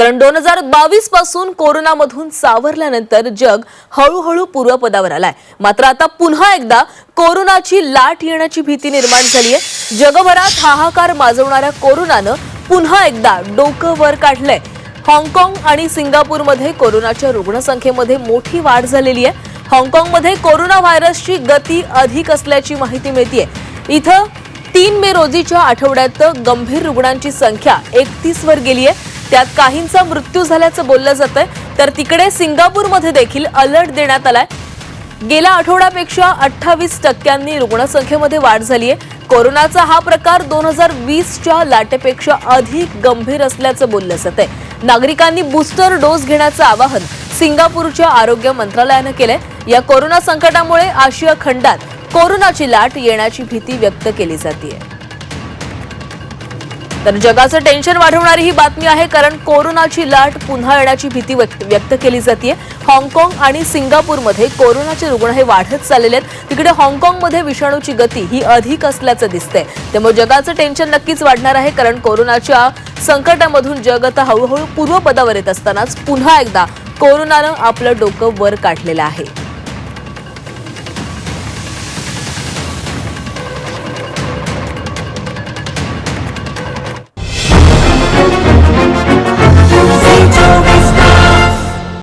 कारण दोन हजार बावीसपासून कोरोनामधून सावरल्यानंतर जग हळूहळू पूर्वपदावर आलाय. मात्र आता पुन्हा एकदा कोरोनाची लाट येण्याची भीती निर्माण झाली आहे जगभरात हाहाकार माजवणाऱ्या कोरोनानं पुन्हा एकदा डोकं वर काढलंय. हाँगकाँग आणि सिंगापूरमध्ये कोरोनाच्या रुग्णसंख्येमध्ये मोठी वाढ झालेली आहे. हाँगकाँगमध्ये कोरोना व्हायरसची गती अधिक असल्याची माहिती मिळतीये. इथं तीन मे रोजीच्या आठवड्यात गंभीर रुग्णांची संख्या एकतीस वर गेली आहे त्यात काहींचा मृत्यू झाल्याचं बोललं जात आहे तर तिकडे सिंगापूरमध्ये देखील अलर्ट देण्यात आलाय. गेल्या आठवड्यापेक्षा अठ्ठावीस टक्क्यांनी रुग्णसंख्येमध्ये वाढ झाली आहे कोरोनाचा हा प्रकार दोन हजार वीसच्या लाटेपेक्षा अधिक गंभीर असल्याचं बोललं जात आहे नागरिकांनी बूस्टर डोस घेण्याचं आवाहन सिंगापूरच्या आरोग्य मंत्रालयानं केलंय. या कोरोना संकटामुळे आशिया खंडात कोरोनाची लाट येण्याची भीती व्यक्त केली जाते तर जगाचं टेन्शन वाढवणारी ही बातमी आहे कारण कोरोनाची लाट पुन्हा येण्याची भीती व्यक्त व्यक्त केली जाते हाँगकाँग आणि सिंगापूरमध्ये कोरोनाचे रुग्ण हे वाढत चाललेले आहेत. तिकडे हाँगकाँगमध्ये विषाणूची गती ही अधिक असल्याचं दिसतंय. त्यामुळे जगाचं टेन्शन नक्कीच वाढणार आहे कारण कोरोनाच्या संकटामधून जग आता हळूहळू पूर्वपदावर येत असतानाच पुन्हा एकदा कोरोनानं आपलं डोकं वर काढलेलं आहे.